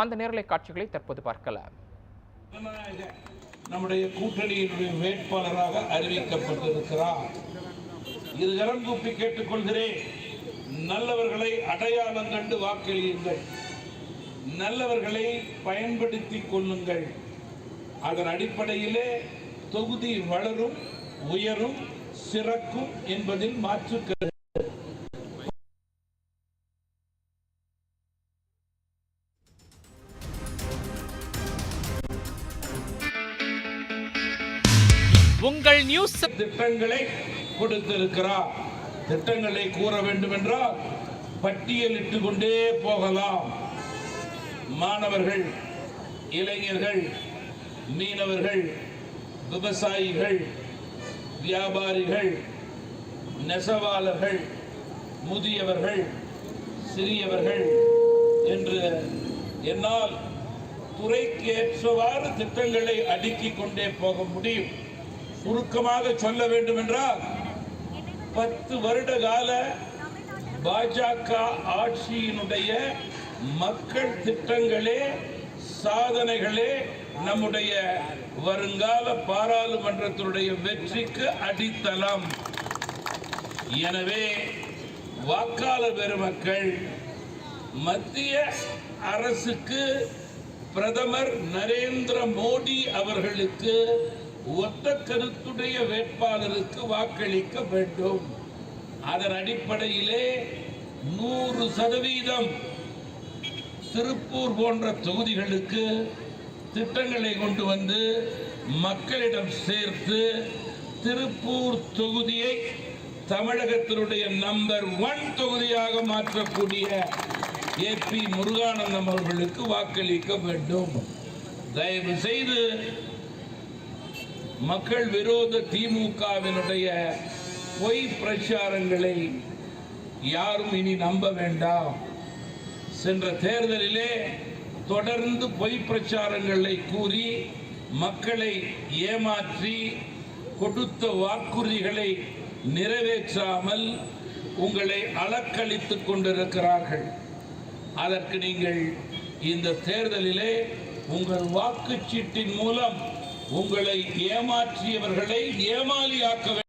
அந்த நேரலை காட்சிகளை தற்போது பார்க்கலாம் நம்முடைய கூட்டணியினுடைய வேட்பாளராக அறிவிக்கப்பட்டிருக்கிறார். இருகரம் கூப்பி கேட்டுக்கொள்கிறேன். நல்லவர்களை அடையாளம் கண்டு வாக்களியுங்கள். நல்லவர்களை பயன்படுத்திக் கொள்ளுங்கள். அதன் அடிப்படையிலே தொகுதி வளரும் உயரும் சிறக்கும் என்பதில் மாற்று உங்கள் நியூஸ் திட்டங்களை கொடுத்திருக்கிறார். திட்டங்களை கூற வேண்டும் என்றால் பட்டியலிட்டு கொண்டே போகலாம். மாணவர்கள் இளைஞர்கள் மீனவர்கள் விவசாயிகள் வியாபாரிகள் நெசவாளர்கள் முதியவர்கள் சிறியவர்கள் என்று என்னால் துறைக்கு ஏற்றவாறு திட்டங்களை அடுக்கிக் கொண்டே போக முடியும். சுருக்கமாக சொல்ல வேண்டும் என்றால் பத்து வருட கால பாஜக ஆட்சியினுடைய மக்கள் திட்டங்களே சாதனைகளே நம்முடைய வருங்கால பாராளுமன்றத்தினுடைய வெற்றிக்கு அடித்தளம். எனவே வாக்காளர் பெருமக்கள் மத்திய அரசுக்கு பிரதமர் நரேந்திர மோடி அவர்களுக்கு ஒத்த கருத்துடைய வேட்பாளருக்கு வாக்களிக்க வேண்டும். அதன் அடிப்படையிலே நூறு சதவீதம் திருப்பூர் போன்ற தொகுதிகளுக்கு திட்டங்களை கொண்டு வந்து மக்களிடம் சேர்த்து திருப்பூர் தொகுதியை தமிழகத்தினுடைய நம்பர் ஒன் தொகுதியாக மாற்றக்கூடிய ஏ பி முருகானந்தம் அவர்களுக்கு வாக்களிக்க வேண்டும். தயவு செய்து மக்கள் விரோத திமுகவினுடைய பொய் பிரச்சாரங்களை யாரும் இனி நம்ப வேண்டாம். சென்ற தேர்தலிலே தொடர்ந்து பொய் பிரச்சாரங்களை கூறி மக்களை ஏமாற்றி கொடுத்த வாக்குறுதிகளை நிறைவேற்றாமல் உங்களை அலக்களித்துக் கொண்டிருக்கிறார்கள். அதற்கு நீங்கள் இந்த தேர்தலிலே உங்கள் வாக்குச்சீட்டின் மூலம் உங்களை ஏமாற்றியவர்களை ஏமாலியாக்க